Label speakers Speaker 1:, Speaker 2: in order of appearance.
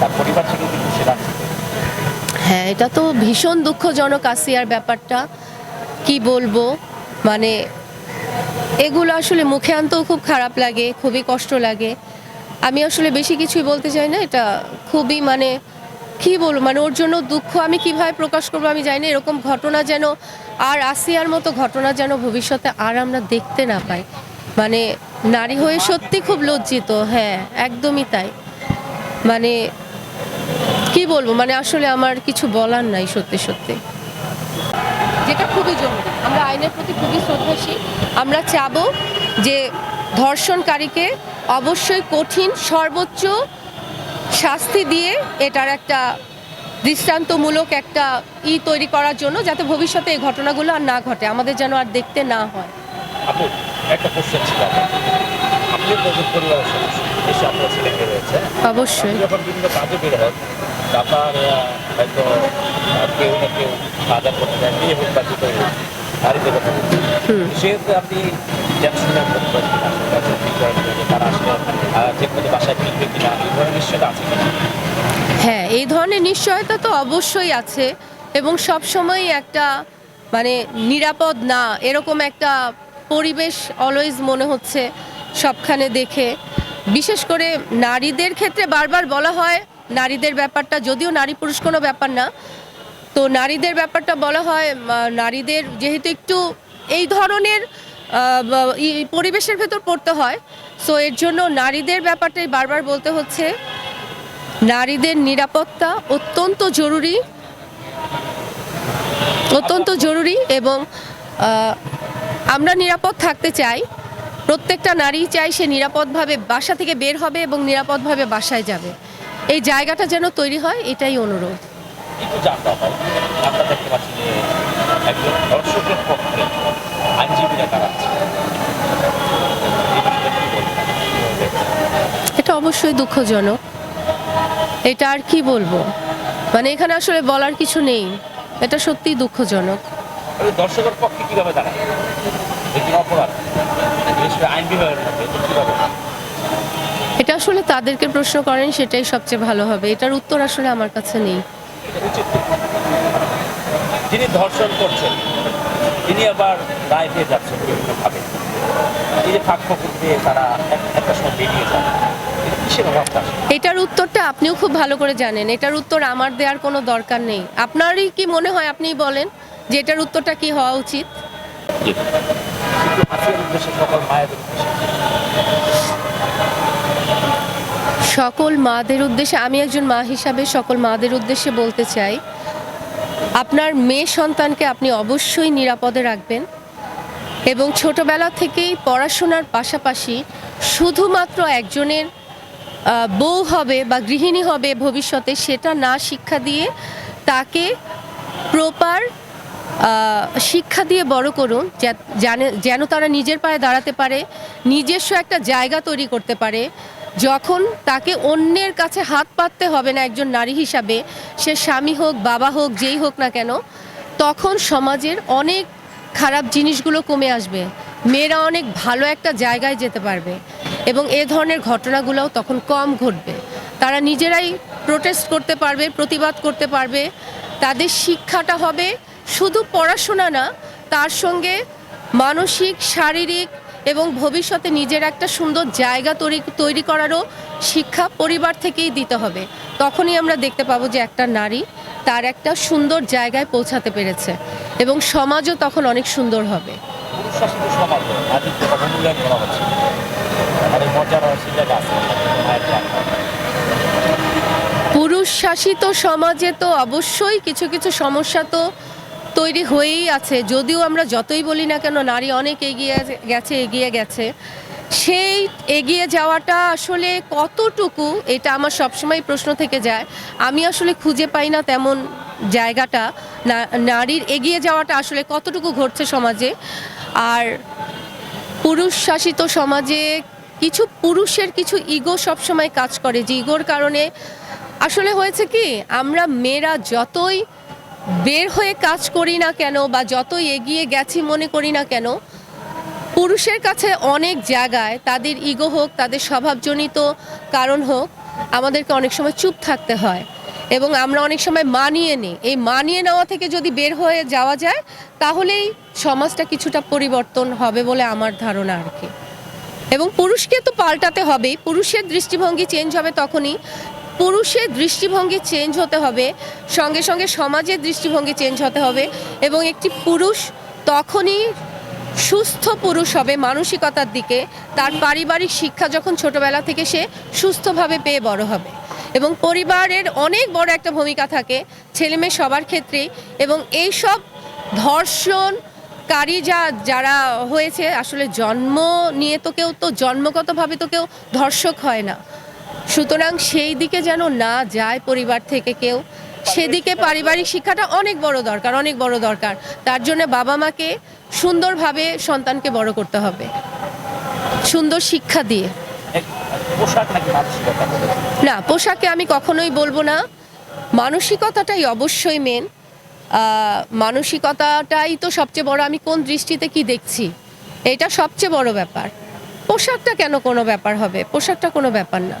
Speaker 1: তার পরিবার থেকেও কিন্তু সে রাখছে
Speaker 2: হ্যাঁ এটা তো ভীষণ দুঃখজনক আসিয়ার ব্যাপারটা। কি বলব? মানে এগুলো আসলে মুখে আনতেও খুব খারাপ লাগে, খুবই কষ্ট লাগে। আমি আসলে বেশি কিছুই বলতে চাই না, এটা খুবই মানে কি বলব? মানে ওর জন্য দুঃখ আমি কীভাবে প্রকাশ করব আমি জানি না, এরকম ঘটনা যেন আর আসিয়ার মতো ঘটনা যেন ভবিষ্যতে আর আমরা দেখতে না পাই। মানে নারী হয়ে সত্যি খুব লজ্জিত হ্যাঁ একদমই তাই। মানে কি বলব? মানে আসলে আমার কিছু বলার নাই সত্যি সত্যি। যেটা খুবই জরুরি। আমরা আইনের প্রতি খুবই শ্রদ্ধাশীল। আমরা চাবো যে ধর্ষণকারীকে অবশ্যই কঠিন, সর্বোচ্চ শাস্তি দিয়ে এটার একটা দৃষ্টান্তমূলক একটা ই তৈরি করার জন্য যাতে ভবিষ্যতে এই ঘটনাগুলো আর না ঘটে। আমাদের যেন আর দেখতে না হয়।
Speaker 1: একটা ছিল আপনি পরিবারের সদস্য। এসে আপনার ছেলেকে রয়েছে
Speaker 2: অবশ্যই।
Speaker 1: যখন বিভিন্ন কাজে বের হন আপনার হয়তো কেউ না কেউ বাজার করতে যায় বিয়ে হোক বা দুটোই বাড়িতে কথা বলছি সেহেতু আপনি টেনশনে করতে পারেন কিনা সেটা হচ্ছে ঠিক করেন যে তারা আসলে ঠিক মতো বাসায় ফিরবে কিনা এই ধরনের নিশ্চয়তা আছে কিনা?
Speaker 2: হ্যাঁ এই ধরনের নিশ্চয়তা তো অবশ্যই আছে এবং সব সময় একটা মানে নিরাপদ না এরকম একটা পরিবেশ অলওয়েজ মনে হচ্ছে সবখানে দেখে। বিশেষ করে নারীদের ক্ষেত্রে বারবার বলা হয়, নারীদের ব্যাপারটা, যদিও নারী পুরুষ কোনো ব্যাপার না, তো নারীদের ব্যাপারটা বলা হয় নারীদের যেহেতু একটু এই ধরনের পরিবেশের ভেতর পড়তে হয়, সো এর জন্য নারীদের ব্যাপারটাই বারবার বলতে হচ্ছে। নারীদের নিরাপত্তা অত্যন্ত জরুরি অত্যন্ত জরুরি এবং আমরা নিরাপদ থাকতে চাই। প্রত্যেকটা নারী চাই সে নিরাপদভাবে বাসা থেকে বের হবে এবং নিরাপদভাবে বাসায় যাবে। এই জায়গাটা যেন তৈরি হয় এটাই অনুরোধ? এটা অবশ্যই দুঃখজনক। এটা আর কি বলব? মানে এখানে আসলে বলার কিছু নেই। এটা সত্যিই দুঃখজনক।
Speaker 1: দর্শকের পক্ষে কীভাবে দাঁড়ায়? অপরাধ? বিশেষ করে আইন বিভাগের মধ্যে এটা
Speaker 2: এটা আসলে তাদেরকে প্রশ্ন করেন সেটাই সবচেয়ে ভালো হবে। এটার উত্তর আসলে আমার কাছে নেই।
Speaker 1: যিনি ধর্ষণ করছেন তিনি আবার দায় পেয়ে যাচ্ছেন বিভিন্নভাবে এই যে ফাঁক ফকুর দিয়ে তারা একটা সময় বেরিয়ে যান?
Speaker 2: এটার উত্তরটা আপনিও খুব ভালো করে জানেন। এটার উত্তর আমার দেওয়ার কোনো দরকার নেই। আপনারই কি মনে হয় আপনিই বলেন যে এটার উত্তরটা কি হওয়া উচিত?
Speaker 1: উদ্দেশ্যে সকল মায়ের
Speaker 2: সকল মাদের উদ্দেশ্যে, আমি একজন মা হিসাবে সকল মাদের উদ্দেশ্যে বলতে চাই, আপনার মেয়ে সন্তানকে আপনি অবশ্যই নিরাপদে রাখবেন এবং ছোটবেলা থেকেই পড়াশোনার পাশাপাশি শুধুমাত্র একজনের বউ হবে বা গৃহিণী হবে ভবিষ্যতে, সেটা না শিক্ষা দিয়ে তাকে প্রপার শিক্ষা দিয়ে বড় করুন যেন তারা নিজের পায়ে দাঁড়াতে পারে, নিজস্ব একটা জায়গা তৈরি করতে পারে। যখন তাকে অন্যের কাছে হাত পাততে হবে না একজন নারী হিসাবে, সে স্বামী হোক, বাবা হোক, যেই হোক না কেন, তখন সমাজের অনেক খারাপ জিনিসগুলো কমে আসবে। মেয়েরা অনেক ভালো একটা জায়গায় যেতে পারবে এবং এ ধরনের ঘটনাগুলোও তখন কম ঘটবে। তারা নিজেরাই প্রোটেস্ট করতে পারবে, প্রতিবাদ করতে পারবে। তাদের শিক্ষাটা হবে শুধু পড়াশোনা না তার সঙ্গে মানসিক শারীরিক এবং ভবিষ্যতে নিজের একটা সুন্দর জায়গা তৈরি তৈরি করারও শিক্ষা পরিবার থেকেই দিতে হবে। তখনই আমরা দেখতে পাবো যে একটা নারী তার একটা সুন্দর জায়গায় পৌঁছাতে পেরেছে এবং সমাজও তখন অনেক সুন্দর হবে।
Speaker 1: পুরুষ শাসিত সমাজে
Speaker 2: তো অবশ্যই কিছু কিছু সমস্যা তো তৈরি হয়েই আছে, যদিও আমরা যতই বলি না কেন নারী অনেক এগিয়ে গেছে এগিয়ে গেছে। সেই এগিয়ে যাওয়াটা আসলে কতটুকু, এটা আমার সবসময় প্রশ্ন থেকে যায়। আমি আসলে খুঁজে পাই না তেমন জায়গাটা। নারীর এগিয়ে যাওয়াটা আসলে কতটুকু ঘটছে সমাজে। আর পুরুষ শাসিত সমাজে কিছু পুরুষের কিছু ইগো সবসময় কাজ করে, যে ইগোর কারণে আসলে হয়েছে কি, আমরা মেয়েরা যতই বের হয়ে কাজ করি না কেন বা যত এগিয়ে গেছি মনে করি না কেন, পুরুষের কাছে অনেক জায়গায় তাদের ইগো হোক, তাদের স্বভাবজনিত কারণ হোক, আমাদেরকে অনেক সময় চুপ থাকতে হয়। এবং আমরা অনেক সময় মানিয়ে নিই। এই মানিয়ে নেওয়া থেকে যদি বের হয়ে যাওয়া যায়, তাহলেই সমাজটা কিছুটা পরিবর্তন হবে বলে আমার ধারণা আর কি। এবং পুরুষকে তো পাল্টাতে হবেই। পুরুষের দৃষ্টিভঙ্গি চেঞ্জ হবে তখনই পুরুষের দৃষ্টিভঙ্গি চেঞ্জ হতে হবে, সঙ্গে সঙ্গে সমাজের দৃষ্টিভঙ্গি চেঞ্জ হতে হবে এবং একটি পুরুষ তখনই সুস্থ পুরুষ হবে মানসিকতার দিকে, তার পারিবারিক শিক্ষা যখন ছোটবেলা থেকে সে সুস্থভাবে পেয়ে বড় হবে এবং পরিবারের অনেক বড় একটা ভূমিকা থাকে, ছেলে মেয়ে সবার ক্ষেত্রেই এবং এই সব ধর্ষণ কারি যা, যারা হয়েছে, আসলে জন্ম নিয়ে তো কেউ তো জন্মগতভাবে তো কেউ ধর্ষক হয় না। সুতরাং সেই দিকে যেন না যায় পরিবার থেকে কেউ সেদিকে পারিবারিক শিক্ষাটা অনেক বড় দরকার অনেক বড় দরকার। তার জন্য বাবা মাকে সুন্দরভাবে সন্তানকে বড় করতে হবে। সুন্দর শিক্ষা দিয়ে। না পোশাকে আমি কখনোই বলব না। মানসিকতাটাই অবশ্যই মেন মানসিকতাটাই তো সবচেয়ে বড়। আমি কোন দৃষ্টিতে কি দেখছি? এটা সবচেয়ে বড় ব্যাপার। পোশাকটা কেন কোনো ব্যাপার হবে? পোশাকটা কোনো ব্যাপার না।